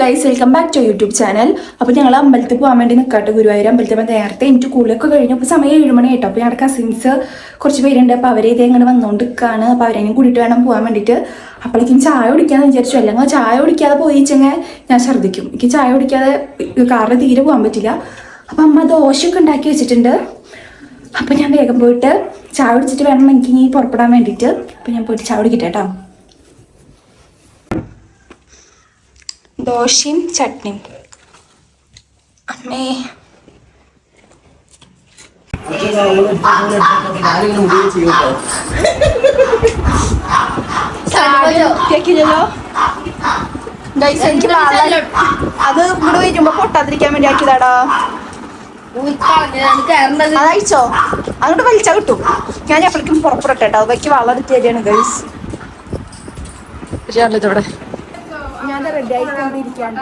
Guys welcome back to YouTube channel അപ്പോൾ ഞങ്ങൾ അമ്പലത്തിൽ പോകാൻ വേണ്ടി നിൽക്കാട്ട് ഗുരുവായൂർ അമ്പലത്തിൽ അപ്പോൾ നേരത്തെ എനിക്ക് കൂലൊക്കെ കഴിഞ്ഞു. അപ്പോൾ സമയം ഏഴ് മണി ആയിട്ടോ. അപ്പോൾ ഞങ്ങളുടെ കസിൻസ് കുറച്ച് പേരുണ്ട്. അപ്പോൾ അവരെ ഇതേ ഇങ്ങനെ വന്നുകൊണ്ട് നിൽക്കുകയാണ് അപ്പോൾ അവരെയും കൂടിയിട്ട് വേണം പോകാൻ വേണ്ടിയിട്ട് അപ്പോഴേക്കും ചായ കുടിക്കാന്ന് വിചാരിച്ചു. അല്ലെങ്കിൽ ചായ കുടിക്കാതെ പോയിച്ചെങ്കിൽ ഞാൻ ഛർദ്ദിക്കും. എനിക്ക് ചായ കുടിക്കാതെ കാറിൽ തീരെ പോകാൻ പറ്റില്ല. അപ്പോൾ അമ്മ ദോശയൊക്കെ ഉണ്ടാക്കി വെച്ചിട്ടുണ്ട്. അപ്പോൾ ഞാൻ വേഗം പോയിട്ട് ചായ കുടിച്ചിട്ട് വേണം എനിക്ക് ഇനി പുറപ്പെടാൻ വേണ്ടിയിട്ട് അപ്പോൾ ഞാൻ പോയിട്ട് ചായ കുടിക്കട്ടെ കേട്ടോ. ദോശയും ചട്നിയും. അമ്മേ. കേക്കില്ലല്ലോ? എനിക്ക് അത് ഇവിടെ വരുമ്പോ പൊട്ടാതിരിക്കാൻ വേണ്ടി ആക്കിയതാടാ. അതായിച്ചോ? അയച്ചോ അങ്ങോട്ട് വലിച്ചാ കിട്ടും. ഞാൻ എപ്പോഴേക്കും പുറപ്പെടട്ടെ കേട്ടോ അവയ്ക്ക് വെള്ളം എടുത്ത് തരികയാണ് ഗൈസ് ഇവിടെ ഞാൻ റെഡി ആയിക്കൊണ്ടിരിക്കാൻ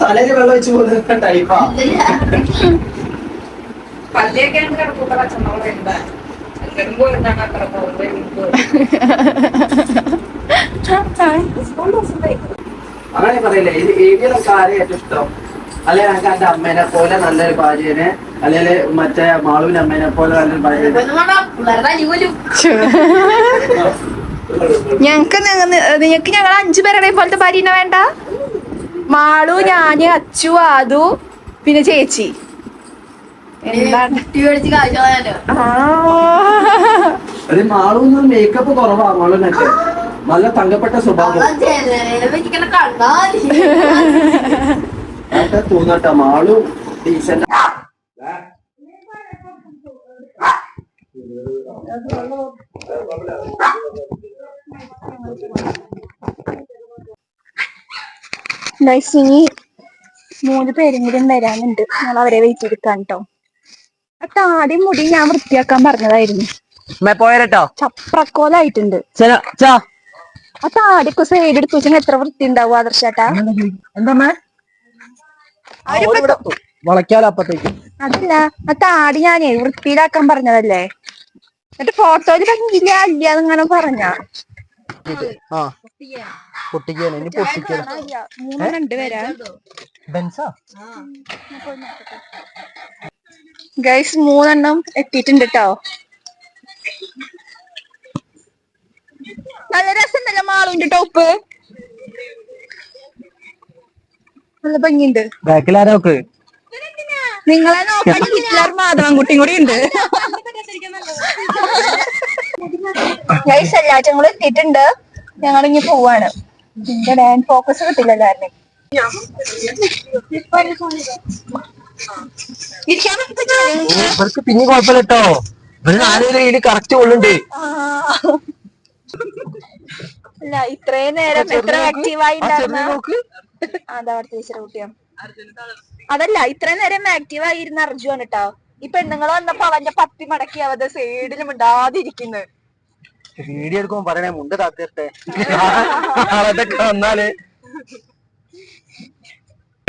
തലയിൽ വെള്ളം വെച്ച് പോകുന്ന ടൈപ്പാ അങ്ങനെ പറയില്ലേ ഇത് ഏവിയലൊക്കെ ആരെ ഏറ്റവും ഇഷ്ടം അല്ലെ ഞങ്ങൾക്ക് എന്റെ അമ്മേനെ പോലെ നല്ലൊരു ഭാര്യനെ അല്ലെങ്കിൽ മറ്റേ മാളുവിന്റെ അമ്മേനെ പോലെ നല്ലൊരു ഭാര്യനെ. ഞങ്ങക്ക് നിങ്ങക്ക് ഞങ്ങൾ അഞ്ചു പേരുടെ പോലത്തെ ഭാര്യനെ വേണ്ട. മാളു ഞാൻ അച്ചു ആദു പിന്നെ ചേച്ചി. എന്താണ്? മാളൂന്ന് മേക്കപ്പ് കുറവാ മാളുവിനൊക്കെ. നല്ല തങ്കപ്പെട്ട സ്വഭാവം. അതൊക്കെ തോന്നട്ടെ മാളു ഡീസന്റ് ഇനി മൂന്ന് പേരും കൂടി വരാനുണ്ട്. ഞങ്ങൾ അവരെ വെയിറ്റ് എടുക്കാൻ കേട്ടോ അട്ട താടി മുടി ഞാൻ വൃത്തിയാക്കാൻ പറഞ്ഞതായിരുന്നു. പോയരട്ടോ? ചപ്രക്കോലായിട്ടുണ്ട്. ആ ആടിക്കു സൈഡ് എടുത്തു വെച്ചാൽ എത്ര വൃത്തി ഉണ്ടാവും ആദർശേട്ടാ എന്താ വളയ്ക്കാലോ അപ്പത്തേക്ക്. അതല്ല താടി ഞാനേ വൃത്തിയിലാക്കാൻ പറഞ്ഞതല്ലേ? എന്നിട്ട് ഫോട്ടോയിൽ ഭംഗിയില്ല ഇല്ല എന്നിങ്ങനെ പറഞ്ഞ. ആ പൊട്ടിക്കാണ് ഇനി പൊട്ടിക്കണം ബെൻസാ? ഗൈസ് മൂന്നെണ്ണം എത്തിയിട്ടുണ്ട് കേട്ടോ നല്ല തന്നെ മാളുണ്ട് ടോപ്പ്. നല്ല ഭംഗിയുണ്ട്. ബാക്കിലാരാ നോക്ക്? നിങ്ങളെ നോക്കാൻ ഹിറ്റ്ലർ മാധവൻകുട്ടിയും കൂടി ഉണ്ട്. ഗൈസ് എല്ലാറ്റും കൂടെ എത്തിയിട്ടുണ്ട്. ഞങ്ങൾ ഇനി പോവാണ്. ഇതിന്റെ ഡാൻ ഫോക്കസ് കിട്ടില്ല പറ്റില്ല. ഇവർക്ക് പിന്നെ കുഴപ്പമില്ല കേട്ടോ. ഇവർ നാലുപേരെ ഇതിൽ കറക്റ്റ് കൊള്ളുണ്ട് അല്ല ഇത്രയും നേരം എത്ര ആക്റ്റീവായി ആ ചെറിയ നോക്ക് അതാ അവിടുത്തെ ടീച്ചറെ കുട്ടിയാ അതല്ല ഇത്രയും നേരം ആക്റ്റീവ് ആയിരുന്ന അർജുൻ കേട്ടോ ഈ പെണ്ണുങ്ങൾ വന്നപ്പോ അവന്റെ പത്തി മടക്കി അവന്റെ സൈഡിലും ഇടാതിരിക്കുന്നത് വീഡിയോ എടുക്കുമ്പോ പറയണേ മുണ്ട് താത്തിട്ടെ അതൊക്കെ വന്നാൽ.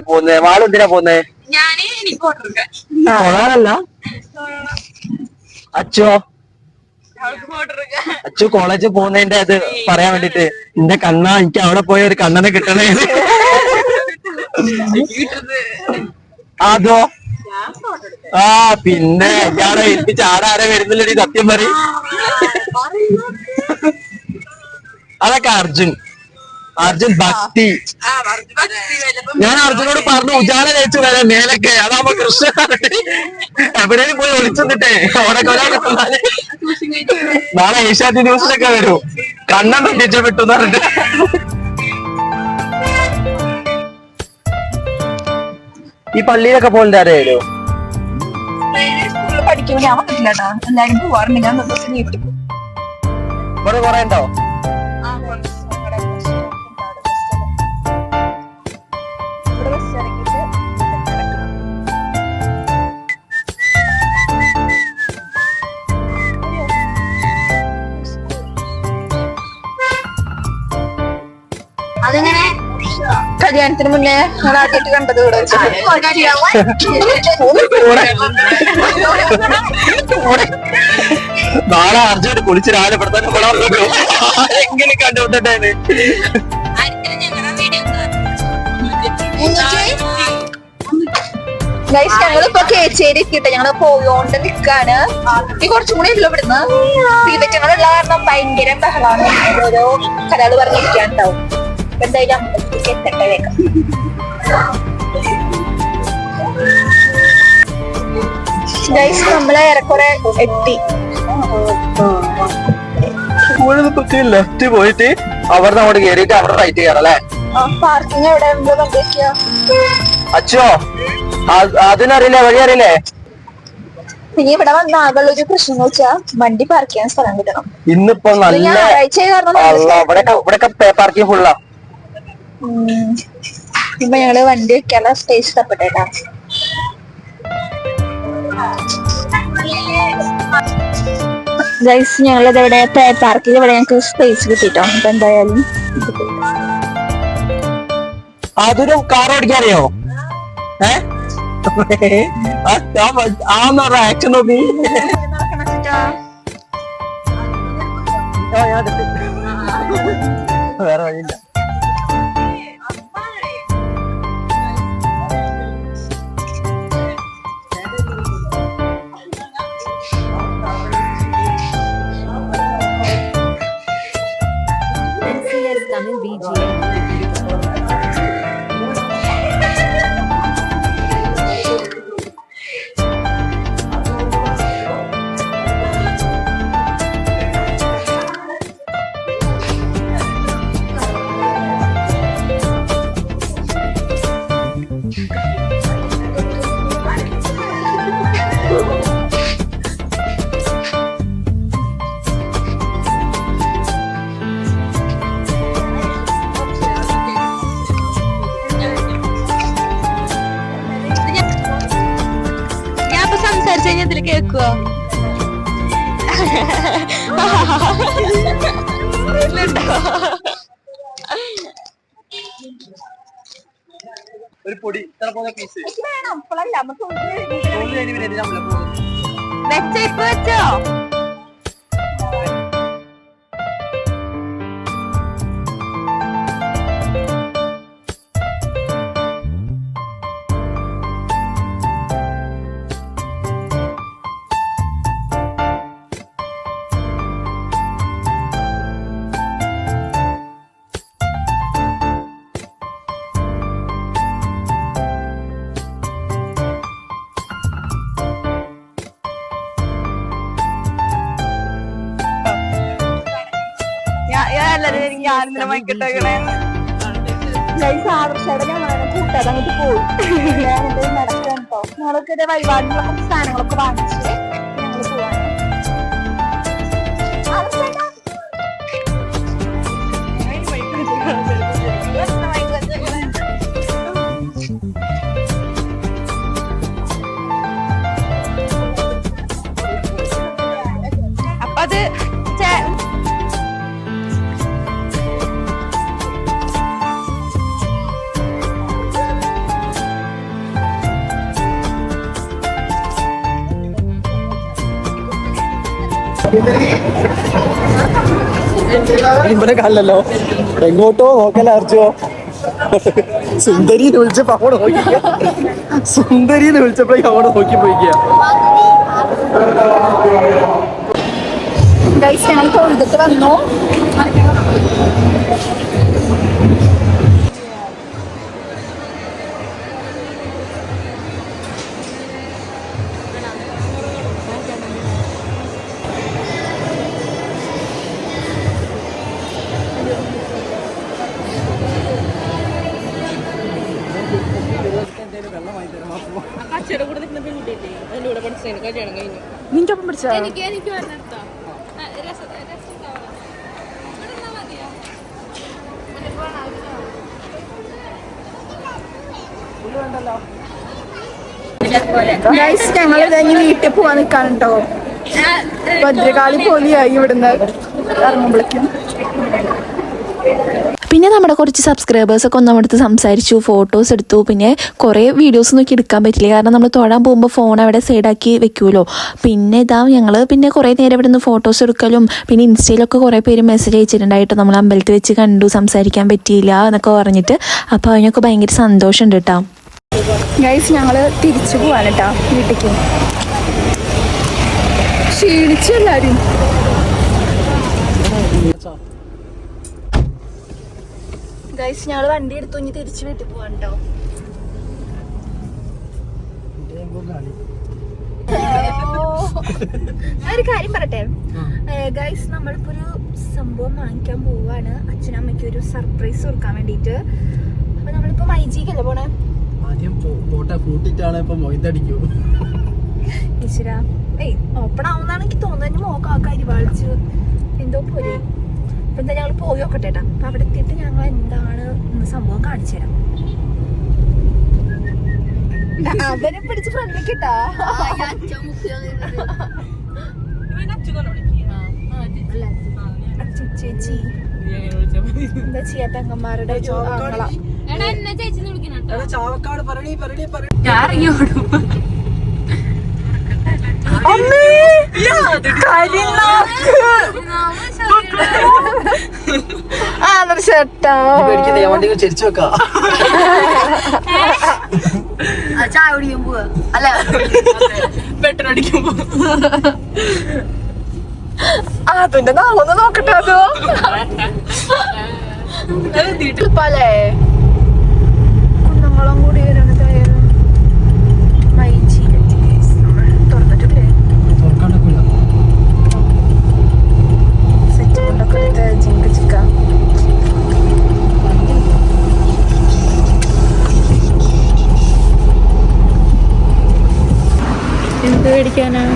പോന്നേ? വാളെന്തിനാ പോന്നേ? കൊള്ളാനല്ല. അച്ചോ അച്ചു കോളേജിൽ പോകുന്നതിന്റെ അത് പറയാൻ വേണ്ടിട്ട്. എന്റെ കണ്ണ എനിക്ക് അവിടെ പോയ ഒരു കണ്ണനെ കിട്ടണേ അതോ? ആ പിന്നെ ഇയാളെ എനിക്ക് ചാടാരെ വരുന്നില്ലടി സത്യം പറ അതൊക്കെ അർജുൻ. അർജുൻ ഭക്തി. ഞാൻ അർജുനോട് പറഞ്ഞു ഉജാല ജയിച്ചു വരാം മേലൊക്കെ. അതാവുമ്പോ കൃഷ്ണ എവിടെയും പോയി ഒളിച്ചെന്നിട്ടേ. അവിടെ നാളെ ഏഷ്യാറ്റി ന്യൂസിലൊക്കെ വരൂ. കണ്ണം തെറ്റിച്ച് വിട്ടു എന്ന് പറഞ്ഞിട്ട്. ഈ പള്ളിയിലൊക്കെ പോലെ അറിയാലോ പഠിക്കും. ഞാൻ വന്നിട്ടില്ല എല്ലാരും പോവാറുണ്ട്. ഞാൻ ദിവസം ലീവ് എടുക്കും ഇവിടെ കൊറേ ഉണ്ടോ? കല്യാണത്തിന് മുന്നേ ഞങ്ങൾ ആദ്യമായിട്ട് കണ്ടത് ഇവിടെ നാളെ അർജുൻ കുളിച്ച് രാവിലെ കൊള്ളാൻ എങ്ങനെ കണ്ടുകൊണ്ടിട്ടേന് ഗൈസ് ഞങ്ങളിപ്പോ കേച്ചേരി എത്തിയിട്ട് ഞങ്ങൾ പോയോണ്ട് നിക്കാണ്. ഈ കുറച്ചും കൂടി ഉള്ളു ഇവിടുന്ന്. പീതറ്റങ്ങളുള്ള കാരണം ഭയങ്കര ബഹളാണ് ഓരോ കഥകൾ പറഞ്ഞിരിക്കാണ്ടാവും. അപ്പൊ എന്തായാലും അമ്പലത്തിലേക്ക് എത്തട്ടെ വേഗം ഗൈസ് നമ്മളെ ഏറെക്കുറെ എത്തി. ലെഫ്റ്റ് പോയിട്ട് അവിടെ അങ്ങോട്ട് കേറിയിട്ട് അവിടെ റൈറ്റ് കയറാം അല്ലേ പാർക്കിംഗ് എവിടെ? അച്ഛോ അതിനറിയില്ലേ വഴി അറിയില്ലേ? ഇനി ഇവിടെ വന്ന ആകെയുള്ള ഒരു പ്രശ്നം എന്ന് വെച്ചാൽ വണ്ടി പാർക്ക് ചെയ്യാൻ സ്ഥലം കിട്ടണം. ഇന്നിപ്പോ നല്ല ഞായറാഴ്ച കാരണം ഇവിടെയൊക്കെ പാർക്കിംഗ് ഫുള്ളാ. ഇപ്പൊ ഞങ്ങൾ വണ്ടി വെക്കാനുള്ള സ്പേസ് തപ്പട്ടേട്ടാ ഗൈസ് ഞങ്ങളിത് ഇവിടെ പാർക്കിൽ ഇവിടെ ഞങ്ങൾക്ക് സ്പേസ് കിട്ടിട്ടോ. അപ്പൊ എന്തായാലും അതൊരു കാർ ഓടിക്കാറിയോ ഏ? ആക്ഷൻ നോക്കി. വേറെ വഴിയില്ല. ആദർശയുടെ കൂട്ടാതെ അങ്ങോട്ട് പോയി. നടക്കാൻ കേട്ടോ ഞങ്ങൾക്ക് ഇത് വഴിപാടിനുള്ള സാധനങ്ങളൊക്കെ വാങ്ങിച്ച്? ഇവിടെ കല്ലല്ലോ എങ്ങോട്ടോ നോക്കല അർജോ സുന്ദരി വിളിച്ചപ്പോ അവിടെ നോക്കി സുന്ദരി വിളിച്ചപ്പോഴേക്ക് അവിടെ നോക്കി പോയിക്കുക ഞങ്ങൾ തൊഴുതിട്ട് വന്നു. നിന്റെ ഒപ്പം പിടിച്ചാ എനിക്ക് എനിക്ക് മതിയോ? ഗൈസ് ഞങ്ങൾ ഇനി വീട്ടിൽ പോവാൻ നിൽക്കാൻ കേട്ടോ ഭദ്രകാളി പോലെയായി ഇവിടുന്ന്. ഇറങ്ങുമ്പോഴേക്കും. പിന്നെ നമ്മുടെ കുറച്ച് സബ്സ്ക്രൈബേഴ്സൊക്കെ ഒന്നും അവിടുത്തെ സംസാരിച്ചു ഫോട്ടോസ് എടുത്തു പിന്നെ കുറേ വീഡിയോസ് നോക്കി എടുക്കാൻ പറ്റില്ല. കാരണം നമ്മൾ തൊഴാൻ പോകുമ്പോൾ ഫോൺ അവിടെ സൈഡാക്കി വെക്കുമല്ലോ പിന്നെ ഇതാ ഞങ്ങൾ പിന്നെ കുറേ നേരം ഇവിടെ നിന്ന് ഫോട്ടോസ് എടുക്കലും പിന്നെ ഇൻസ്റ്റയിലൊക്കെ കുറേ പേര് മെസ്സേജ് അയച്ചിട്ടുണ്ടായിട്ട് നമ്മൾ അമ്പലത്തിൽ വെച്ച് കണ്ടു സംസാരിക്കാൻ പറ്റിയില്ല എന്നൊക്കെ പറഞ്ഞിട്ട്. അപ്പോൾ അതിനൊക്കെ ഭയങ്കര സന്തോഷമുണ്ട് കേട്ടോ. ഗൈസ് ഞങ്ങൾ തിരിച്ചു പോവാണ് കേട്ടോ വീട്ടിലേക്ക്. ക്ഷീണിച്ചു എല്ലാവരും ഗൈസ് ഞങ്ങൾ വണ്ടി എടുത്തു. ഇനി തിരിച്ചു വീട്ടിൽ പോവാണ് കേട്ടോ ഒരു കാര്യം പറയട്ടെ. ഗൈസ് നമ്മളിപ്പോ ഒരു സംഭവം വാങ്ങിക്കാൻ പോവാണ്. അച്ഛനമ്മയ്ക്ക് ഒരു സർപ്രൈസ് കൊടുക്കാൻ വേണ്ടിയിട്ട് അപ്പൊ നമ്മളിപ്പോ മൈജിക്കല്ലേ പോണേ? ആദ്യം പോട്ടെ കൂട്ടിട്ടാണ് ഇപ്പൊ മൊയ്തടിക്കൂ. ഈശ്വരാ. ഏയ് ഓപ്പൺ ആവുന്നാണ് എനിക്ക് തോന്നുന്നു മോക്കാക്കാരി അരിവാളിച്ച് എന്തോ പോലെ അപ്പൊ എന്താ ഞങ്ങൾ പോയി നോക്കട്ടെ ഏട്ടാ അപ്പൊ അവിടെ എത്തിയിട്ട് ഞങ്ങൾ എന്താണ് സംഭവം കാണിച്ചു തരാം. അവനെ പിടിച്ച് ഫ്രണ്ടിലേക്ക് കിട്ടാ ചേച്ചി എന്താ ചെയ്യാ എന്നെ ചേച്ചി വെക്കാം. അതിന്റെ നാളൊന്ന് നോക്കട്ടെ അതോ. പലേ എന്ത്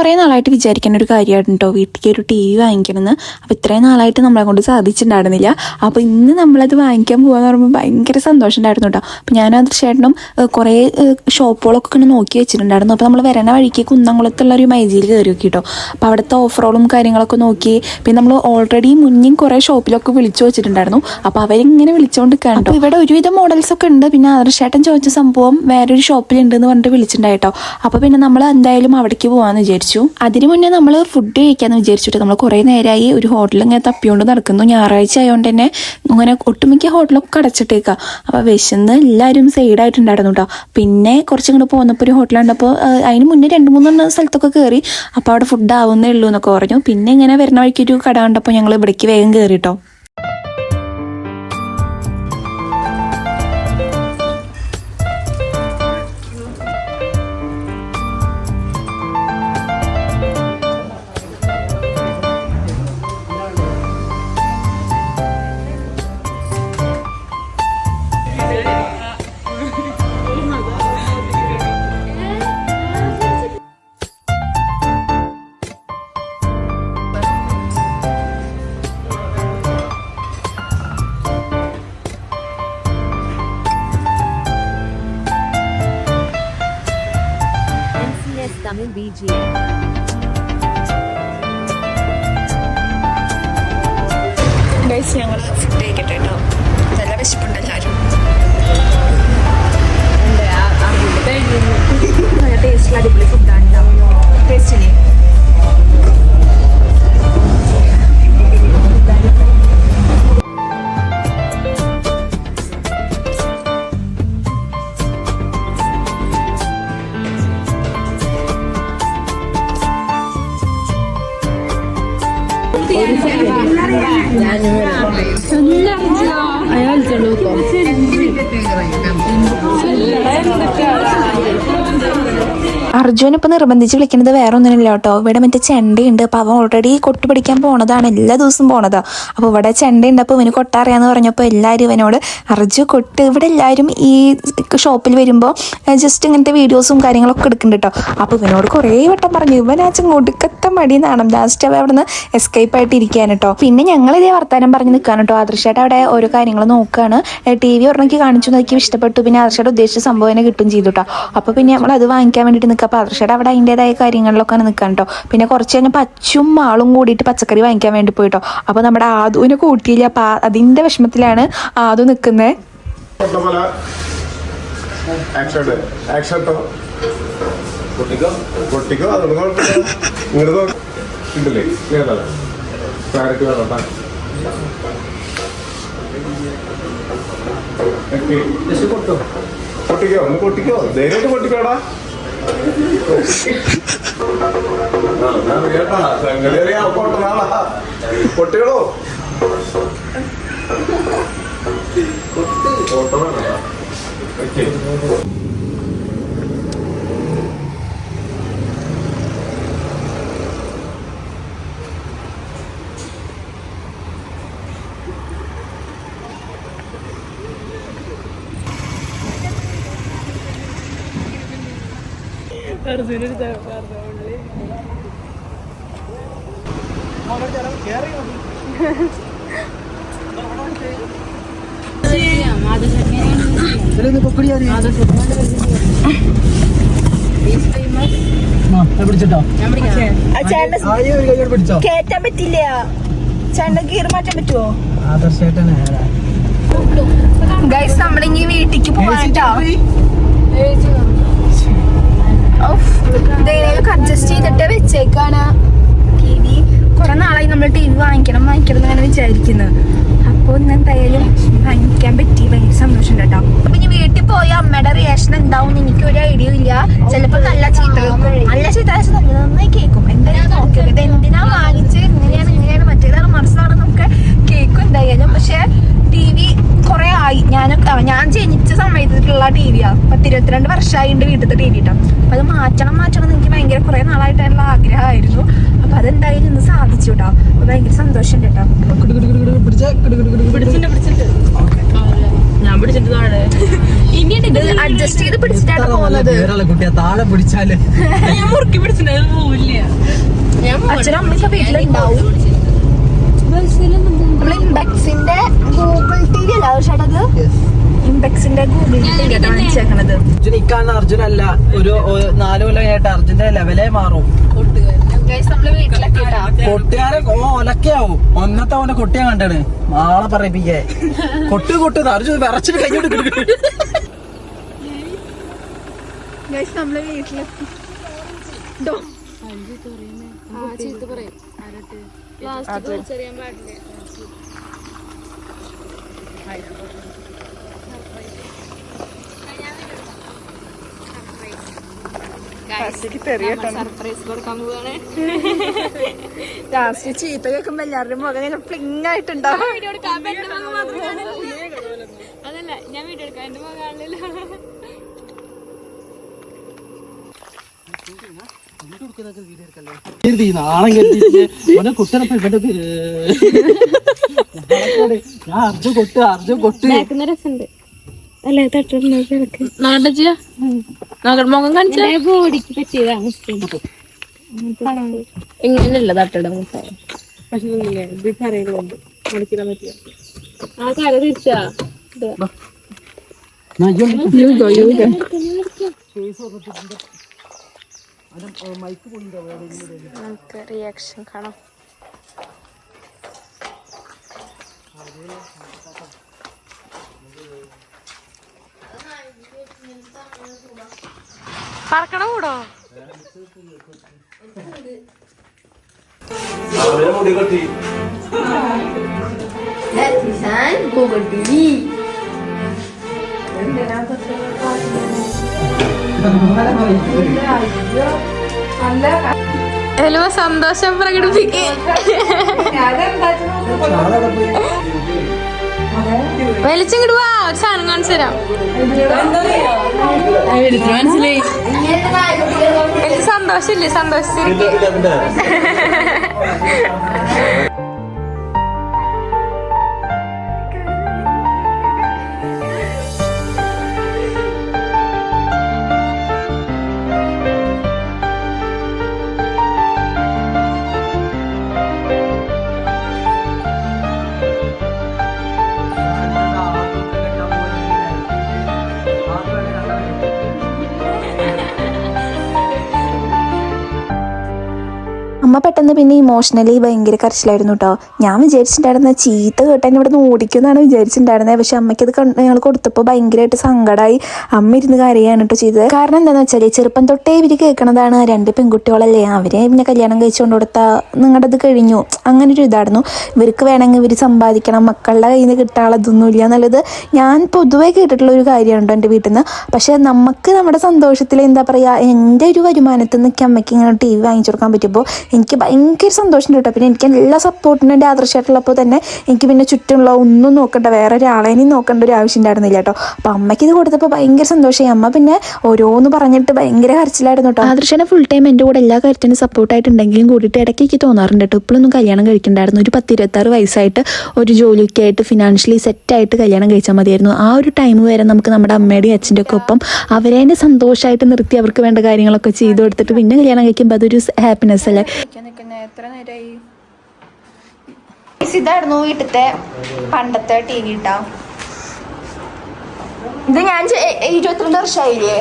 കുറേ നാളായിട്ട് വിചാരിക്കുന്ന ഒരു കാര്യമായിരുന്നു കേട്ടോ വീട്ടിലേക്ക് ഒരു ടി വി വാങ്ങിക്കണമെന്ന്. അപ്പോൾ ഇത്രയും നാളായിട്ട് നമ്മളെ കൊണ്ട് സാധിച്ചിട്ടുണ്ടായിരുന്നില്ല. അപ്പോൾ ഇന്ന് നമ്മളത് വാങ്ങിക്കാൻ പോകാന്ന് പറയുമ്പോൾ ഭയങ്കര സന്തോഷം ഉണ്ടായിരുന്നു കേട്ടോ അപ്പോൾ ഞാനത് ചേട്ടനും കുറേ ഷോപ്പുകളൊക്കെ ഇങ്ങനെ നോക്കി വെച്ചിട്ടുണ്ടായിരുന്നു. അപ്പോൾ നമ്മൾ വരണ വഴിക്ക് കുന്നംകുളത്തുള്ള ഒരു മൈജിയിൽ കയറി നോക്കി കേട്ടോ അപ്പോൾ അവിടുത്തെ ഓഫറുകളും കാര്യങ്ങളൊക്കെ നോക്കി. പിന്നെ നമ്മൾ ഓൾറെഡി മുന്നേ കുറേ ഷോപ്പിലൊക്കെ വിളിച്ചു വെച്ചിട്ടുണ്ടായിരുന്നു. അപ്പോൾ അവരിങ്ങനെ വിളിച്ചുകൊണ്ട് കണ്ടു ഇവിടെ ഒരുവിധം മോഡൽസ് ഒക്കെ ഉണ്ട്. പിന്നെ ആദർശേട്ടൻ ചോദിച്ച സംഭവം വേറൊരു ഷോപ്പിലുണ്ട് എന്ന് പറഞ്ഞിട്ട് വിളിച്ചിട്ടുണ്ടായിട്ടോ അപ്പോൾ പിന്നെ നമ്മൾ എന്തായാലും അവിടേക്ക് പോകാമെന്ന് വിചാരിച്ചു. അതിന് മുന്നേ നമ്മൾ ഫുഡ് കഴിക്കാമെന്ന് വിചാരിച്ചിട്ട് നമ്മൾ കുറേ നേരമായി ഒരു ഹോട്ടലിൽ ഇങ്ങനെ തപ്പിയോണ്ട് നടക്കുന്നു. ഞായറാഴ്ച ആയതുകൊണ്ട് തന്നെ ഇങ്ങനെ ഒട്ടുമിക്ക ഹോട്ടലൊക്കെ അടച്ചിട്ടേക്കാം അപ്പോൾ വിശന്ന് എല്ലാവരും സൈഡായിട്ടുണ്ടായിരുന്നു കേട്ടോ പിന്നെ കുറച്ചിങ്ങോട്ട് പോന്നപ്പോൾ ഒരു ഹോട്ടലുണ്ടപ്പോൾ അതിന് മുന്നേ രണ്ട് മൂന്ന് സ്ഥലത്തൊക്കെ കയറി അപ്പോൾ അവിടെ ഫുഡ് ആവുന്നേ ഉള്ളൂ എന്നൊക്കെ പറഞ്ഞു. പിന്നെ ഇങ്ങനെ വരുന്ന വഴിക്ക് ഒരു കട കണ്ടപ്പോൾ ഞങ്ങൾ ഇവിടേക്ക് വേഗം കയറി കേട്ടോ അയാൾ അർജുൻ ഇപ്പൊ നിർബന്ധിച്ച് വിളിക്കുന്നത് വേറെ ഒന്നിനില്ല കേട്ടോ. ഇവിടെ മറ്റേ ചെണ്ടയുണ്ട്. അപ്പൊ അവൻ ഓൾറെഡി കൊട്ടു പിടിക്കാൻ പോണതാണ്. എല്ലാ ദിവസവും പോണതാ. അപ്പൊ ഇവിടെ ചെണ്ടയുണ്ട്. അപ്പൊ ഇവന് കൊട്ടാറിയാന്ന് പറഞ്ഞപ്പോ എല്ലാരും ഇവനോട് അർജു കൊട്ട്. ഇവിടെ എല്ലാവരും ഈ ഷോപ്പിൽ വരുമ്പോൾ ജസ്റ്റ് ഇങ്ങനത്തെ വീഡിയോസും കാര്യങ്ങളൊക്കെ എടുക്കുന്നുണ്ട് കേട്ടോ. അപ്പൊ ഇവനോട് കുറേ വട്ടം പറഞ്ഞു ഇവൻ ആ ഒടുക്കത്തെ മടി നാണം. ലാസ്റ്റ് അവ അവിടെ നിന്ന് എസ്കേപ്പ് ആയിട്ട് ഇരിക്കാൻ കേട്ടോ. പിന്നെ ഞങ്ങൾ ഇതേ വർത്താനം പറഞ്ഞ് നിൽക്കാൻ കേട്ടോ. ആദർശായിട്ട് അവിടെ ഓരോ കാര്യങ്ങൾ നോക്കുകയാണ് ടി വി ഉറങ്ങി കാണിച്ചു നോക്കി ഇഷ്ടപ്പെട്ടു. പിന്നെ ആദർശയുടെ ഉദ്ദേശിച്ച സംഭവം തന്നെ കിട്ടും ചെയ്തു കേട്ടോ. അപ്പോൾ പിന്നെ നമ്മൾ അത് വാങ്ങിക്കാൻ വേണ്ടിയിട്ട് നിൽക്കുക. അപ്പോൾ ആദർശയുടെ അവിടെ അതിന്റെതായ കാര്യങ്ങളിലൊക്കെ നിൽക്കാൻ കേട്ടോ പിന്നെ കുറച്ച് കഴിഞ്ഞാൽ പച്ചും മാളും കൂടിയിട്ട് പച്ചക്കറി വാങ്ങിക്കാൻ വേണ്ടി പോയിട്ടോ അപ്പോൾ നമ്മുടെ ആദുവിനെ കൂട്ടിയില്ല? അപ്പോൾ അതിന്റെ വിഷമത്തിലാണ് ആദു നിൽക്കുന്നത്. പൊട്ടിക്കോ? ഒന്ന് പൊട്ടിക്കോ. ധൈര്യമായിട്ട് പൊട്ടിക്കോടാ. അറിയാട്ടാ. സംഗതി. പൊട്ടനാളാ. പൊട്ടിക്കോളൂ പൊട്ടനാണോ ഓക്കെ കേറ്റാൻ പറ്റില്ല ചേട്ടൻ ഗീർ മാറ്റാൻ പറ്റുമോ ആദർശേട്ടനെ ഗൈസ് നമ്മളിങ്ങി വീട്ടിക്ക് പോവാട്ടോ അഡ്ജസ്റ്റ് ചെയ്തിട്ട് വെച്ചേക്കാണ്. ടി വി കുറെ നാളായി നമ്മൾ ടി വി വാങ്ങിക്കണം വാങ്ങിക്കണം എന്നാണ് വിചാരിക്കുന്നത്. അപ്പോൾ ഇന്ന് എന്തായാലും വാങ്ങിക്കാൻ പറ്റി. ഭയങ്കര സന്തോഷം കേട്ടോ. അപ്പൊ ഇനി വീട്ടിൽ പോയി അമ്മയുടെ റിയാക്ഷൻ എന്താവും എനിക്ക് ഒരു ഐഡിയ ഇല്ല. ചിലപ്പോൾ നല്ല ചീത്ത നല്ല ചീത്ത നന്നായി കേൾക്കും. എന്തായാലും നോക്കിയത് ഇത് എന്തിനാ വാങ്ങിച്ച് ഇങ്ങനെയാണ് ഇങ്ങനെയാണ് മറ്റേതാണ് മറിച്ചാണ് നമുക്ക് കേൾക്കും എന്തായാലും പക്ഷെ ടി വി കുറെ ആയി ഞാൻ ഞാൻ ജനിച്ച സമയത്തുള്ള ടി വിയാ പത്ത് ഇരുപത്തിരണ്ട് വർഷമായി ഉണ്ട് വീട്ടിലത്തെ ടി വി കേട്ടോ അപ്പൊ അത് മാറ്റണം മാറ്റണം എന്ന് എനിക്ക് ഭയങ്കര കുറെ നാളായിട്ടുള്ള ആഗ്രഹമായിരുന്നു. അപ്പൊ അതെന്തായാലും ഇന്ന് സാധിച്ചു കേട്ടോ അപ്പൊ ഭയങ്കര സന്തോഷം കേട്ടോ ഞാൻ പിടിച്ചിട്ട് താഴെ. അഡ്ജസ്റ്റ് ചെയ്ത് പിടിച്ചിട്ടാണ് പോകുന്നത് വേറെ കുട്ടിയെ താഴെ പിടിച്ചാൽ? ഞാൻ മുറുക്കി പോവില്ല. അച്ഛനും അമ്മയൊക്കെ വീട്ടിലുണ്ടാവും. ഗൂഗിൾ ടി വി അല്ല ചേട്ടത് ഇംബെക്സിന്റെ ഗൂഗിൾ ടി വി ആണ് വാങ്ങിച്ചേക്കണത് അർജുൻ ഇക്കാന്ന് അർജുനല്ല. ഒരു ഒരു നാല് കൊല്ലം കഴിഞ്ഞിട്ട് അർജുന്റെ ലെവലേ മാറും. കൊട്ടുകാരെ ഓ ഒലക്കയാവും. ഒന്നത്തെ അവനെ കൊട്ടിയാ കണ്ടാണ്. ആളെ പറയിപ്പിക്കേ. കൊട്ട് കൊട്ട്. അർജുൻ വിറച്ചിട്ട് ഗൈസ് നമ്മൾ വീട്ടിലെത്തി ലാസ്റ്റ് ചെറിയാൻ പാടില്ല. സർപ്രൈസ് കൊടുക്കാൻ പോവാണ്. ലാസ്റ്റ് ചീത്ത കേൾക്കുമ്പോ എല്ലാവരുടെയും മുഖം ഇങ്ങനെ പ്ലിങ് ആയിട്ടുണ്ടാവും വീഡിയോ എടുക്കാൻ എന്റെ കാണില്ല അതല്ല ഞാൻ വീഡിയോ എടുക്കാൻ എന്റെ മുഖം കാണില്ല നാളെ ഞാൻ അർജു കൊട്ട് അർജു കൊട്ട്. രസമുണ്ട്. അല്ലേ? നോക്കട്ടെ മുഖം കാണിച്ചാ? ബോഡിക്ക് പറ്റിയതാ ഇങ്ങനെയല്ല തട്ടിട പക്ഷെ ഇത് കരയിലുണ്ട് മടിക്കാൻ പറ്റിയ ആ കര തിരിച്ചാ. നമുക്ക് റിയാക്ഷൻ കാണാം. പറക്കണ കൂടോ? ഹലോ സന്തോഷം പ്രകടിപ്പിക്കേ. വലിച്ചിങ്ങോട്ട് വാ ഒരു സാധനം കാണിച്ചു തരാം. മനസ്സിലായി എനിക്ക് സന്തോഷമില്ലേ സന്തോഷിച്ചിരിക്കും? പെട്ടെന്ന് പിന്നെ ഇമോഷണലി ഭയങ്കര കരച്ചിലായിരുന്നു കേട്ടോ ഞാൻ വിചാരിച്ചിട്ടുണ്ടായിരുന്ന ചീത്ത കേട്ടാൻ ഇവിടെ നിന്ന് ഓടിക്കുമെന്നാണ് വിചാരിച്ചിട്ടുണ്ടായിരുന്നത് പക്ഷെ അമ്മയ്ക്ക് അത് ഞങ്ങൾ കൊടുത്തപ്പോൾ ഭയങ്കരമായിട്ട് സങ്കടമായി അമ്മ ഇരുന്ന് കരയാണ് കേട്ടോ ചെയ്തത്. കാരണം എന്താണെന്ന് വെച്ചാൽ ചെറുപ്പം തൊട്ടേ ഇവർ കേൾക്കണതാണ് രണ്ട് പെൺകുട്ടികളല്ലേ. അവരെ പിന്നെ കല്യാണം കഴിച്ചുകൊണ്ട് കൊടുത്താൽ നിങ്ങളുടെ അത് കഴിഞ്ഞു. അങ്ങനെ ഒരു ഇതായിരുന്നു. ഇവർക്ക് വേണമെങ്കിൽ ഇവർ സമ്പാദിക്കണം. മക്കളുടെ കയ്യിൽ നിന്ന് കിട്ടാളതൊന്നുമില്ല എന്നുള്ളത് ഞാൻ പൊതുവേ കേട്ടിട്ടുള്ള ഒരു കാര്യമാണ് കേട്ടോ എന്റെ വീട്ടിൽ നിന്ന് പക്ഷേ നമുക്ക് നമ്മുടെ സന്തോഷത്തിൽ എന്താ പറയുക എന്റെ ഒരു വരുമാനത്തിൽ നിന്നൊക്കെ അമ്മയ്ക്ക് ഇങ്ങനെ ടി വി വാങ്ങിച്ചു കൊടുക്കാൻ പറ്റുമ്പോൾ എനിക്ക് ഭയങ്കര സന്തോഷം കേട്ടോ. പിന്നെ എനിക്ക് എല്ലാ സപ്പോർട്ടിനും എന്റെ ആദർശമായിട്ടുള്ളപ്പോൾ തന്നെ എനിക്ക് പിന്നെ ചുറ്റുമുള്ള ഒന്നും നോക്കണ്ട വേറെ ഒരാളെയും നോക്കേണ്ട ഒരു ആവശ്യം ഉണ്ടായിരുന്നില്ല കേട്ടോ. അപ്പോൾ അമ്മയ്ക്ക് ഇത് കൊടുത്തപ്പോൾ ഭയങ്കര സന്തോഷമായി. അമ്മ പിന്നെ ഓരോന്ന് പറഞ്ഞിട്ട് ഭയങ്കര കരച്ചിലായിരുന്നു കേട്ടോ. ആദർശനെ ഫുൾ ടൈം എന്റെ കൂടെ എല്ലാ കാര്യത്തിനും സപ്പോർട്ടായിട്ടുണ്ടെങ്കിലും കൂടിയിട്ട് ഇടയ്ക്ക് എനിക്ക് തോന്നാറുണ്ട് കേട്ടോ. ഇപ്പോഴൊന്നും കല്യാണം കഴിക്കണ്ടായിരുന്നു. ഒരു പത്തിരുപത്താറ് വയസ്സായിട്ട് ഒരു ജോലിയൊക്കെ ആയിട്ട് ഫിനാൻഷ്യലി സെറ്റായിട്ട് കല്യാണം കഴിച്ചാൽ മതിയായിരുന്നു. ആ ഒരു ടൈം വരെ നമുക്ക് നമ്മുടെ അമ്മയുടെയും അച്ഛന്റെ ഒക്കെ ഒപ്പം അവരെ സന്തോഷമായിട്ട് നിർത്തി അവർക്ക് വേണ്ട കാര്യങ്ങളൊക്കെ ചെയ്തു കൊടുത്തിട്ട് പിന്നെ കല്യാണം കഴിക്കുമ്പോൾ അതൊരു ഹാപ്പിനെസ് അല്ലേ? എത്ര നേരമായി ഇതായിരുന്നു വീട്ടിലത്തെ പണ്ടത്തെ ടി വി ഇട്ടാ ഇത് ഞാൻ ഇരുപത്തിരണ്ട് വർഷമായില്ലേ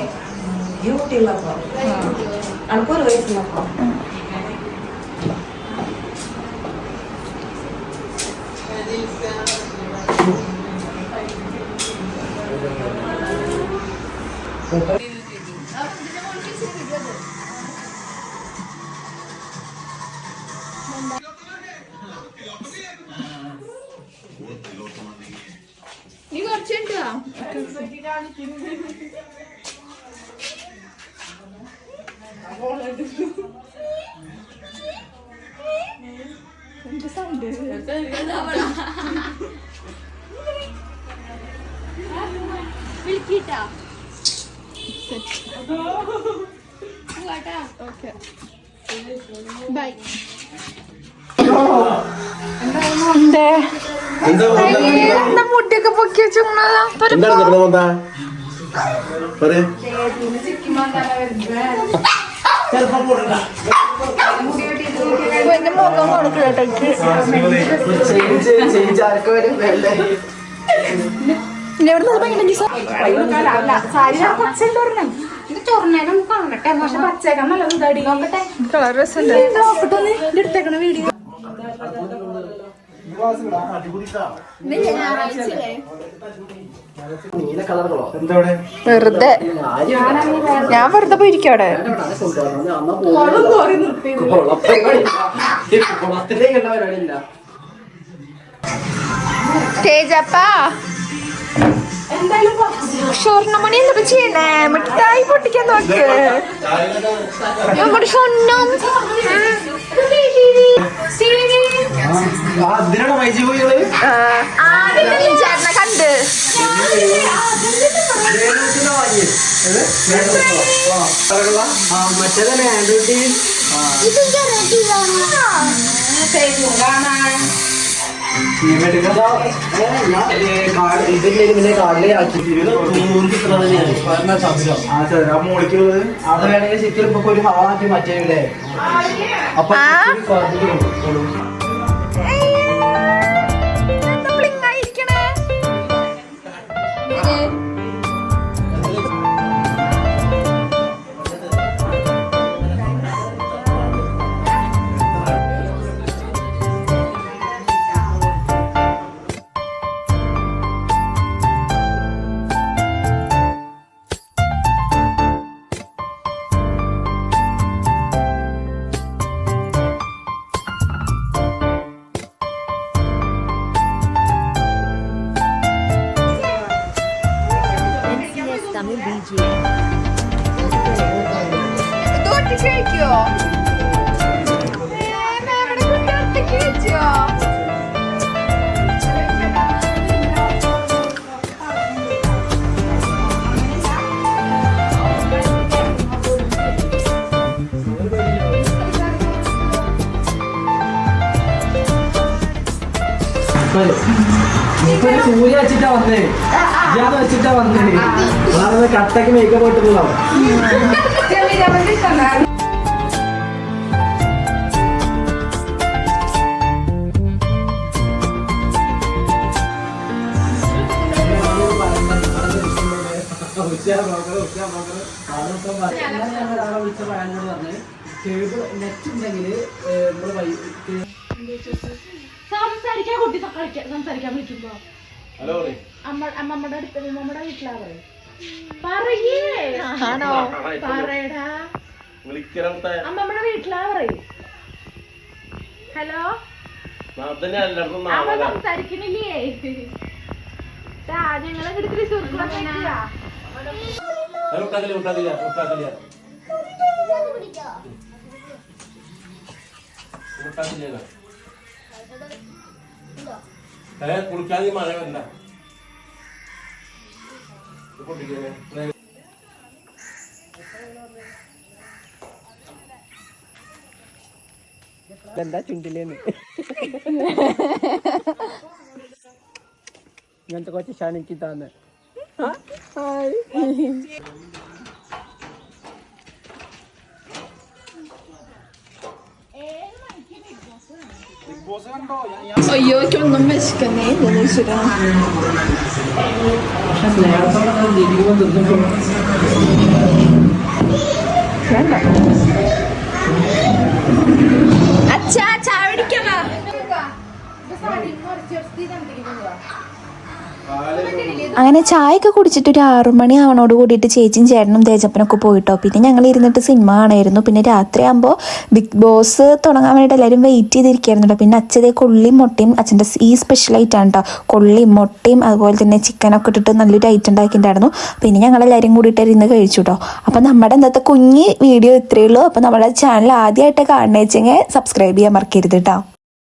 എ- എ- ഇരുപത്തിരണ്ട് വർഷമായില്ലേ എന്താ മുടിയൊക്കെ പൊക്കി വെച്ചു എന്റെ മുഖം കൊടുക്കട്ടോ ചേഞ്ച് ചേഞ്ച് ആർക്ക് നോക്കട്ടെ എന്താ ഇവിടെ വെറുതെ. ഞാൻ വെറുതെ പോയിരിക്കും അവിടെ. സ്റ്റേജപ്പാ സ്വർണമണി എന്താ ചെയ്യണേ മിഠായി പൊട്ടിക്കാൻ നോക്ക്. നമ്മുടെ സ്വർണം കണ്ട്. ഇതിന്റെ പിന്നെ കാർഡിലേ ആക്കി അത് വേണമെങ്കിൽ ശരിക്കും ഇപ്പൊ ഒരു ഹാളാക്കി മാറ്റിയല്ലേ അപ്പൊ സൂര്യ വെച്ചിട്ടാ വന്നേ. ഇയാൾ വെച്ചിട്ടാ വന്നേ. അതാണ് കട്ടക്ക് മേക്കപ്പ് ഇട്ടിട്ടുണ്ടാവും നെറ്റ് ഉണ്ടെങ്കിൽ സംസാരിക്കാൻ കുട്ടി സംസാരിക്കാൻ വിളിക്കുമ്പോ. അമ്മമ്മയുടെ അടുത്ത് നമ്മുടെ വീട്ടിലാ പറയും. പറയേ. ആണോ? പറയടാ. അമ്മമ്മയുടെ വീട്ടിലാ പറയും. ഹലോ? അമ്മ സംസാരിക്കണില്ലേ? ഞങ്ങളെ ഏ കുളിക്കാതെ മഴ വരണ്ട എന്താ ചുണ്ടിലേന്ന്? ഇങ്ങനത്തെ കുറച്ച് ക്ഷണിക്ക് തന്നെ. അയ്യോ ഒന്നും വിശക്കുന്നേ അച്ഛാ ചായ പിടിക്കണ അങ്ങനെ ചായയൊക്കെ കുടിച്ചിട്ട് ഒരു ആറുമണി ആവണോട് കൂടിയിട്ട് ചേച്ചിയും ചേട്ടനും തേജപ്പനൊക്കെ പോയിട്ടോ. പിന്നെ ഞങ്ങൾ ഇരുന്നിട്ട് സിനിമ കാണായിരുന്നു. പിന്നെ രാത്രിയാകുമ്പോൾ ബിഗ് ബോസ് തുടങ്ങാൻ വേണ്ടിയിട്ട് എല്ലാവരും വെയിറ്റ് ചെയ്തിരിക്കുകയായിരുന്നു കേട്ടോ പിന്നെ അച്ഛതേ കൊള്ളിയും മുട്ടയും അച്ഛന്റെ ഈ സ്പെഷ്യൽ ഐറ്റാണ് കേട്ടോ കൊള്ളിയും മുട്ടയും അതുപോലെ തന്നെ ചിക്കനൊക്കെ ഇട്ടിട്ട് നല്ലൊരു ഐറ്റം ഉണ്ടാക്കിയിട്ടുണ്ടായിരുന്നു. പിന്നെ ഞങ്ങൾ എല്ലാവരും കൂടിയിട്ട് ഇരുന്ന് കഴിച്ചു കേട്ടോ അപ്പോൾ നമ്മുടെ ഇന്നത്തെ കുഞ്ഞ് വീഡിയോ ഇത്രയേ ഉള്ളൂ. അപ്പോൾ നമ്മുടെ ചാനൽ ആദ്യമായിട്ട് കാണുന്ന വെച്ചെങ്കിൽ സബ്സ്ക്രൈബ് ചെയ്യാൻ മറക്കരുത് കേട്ടോ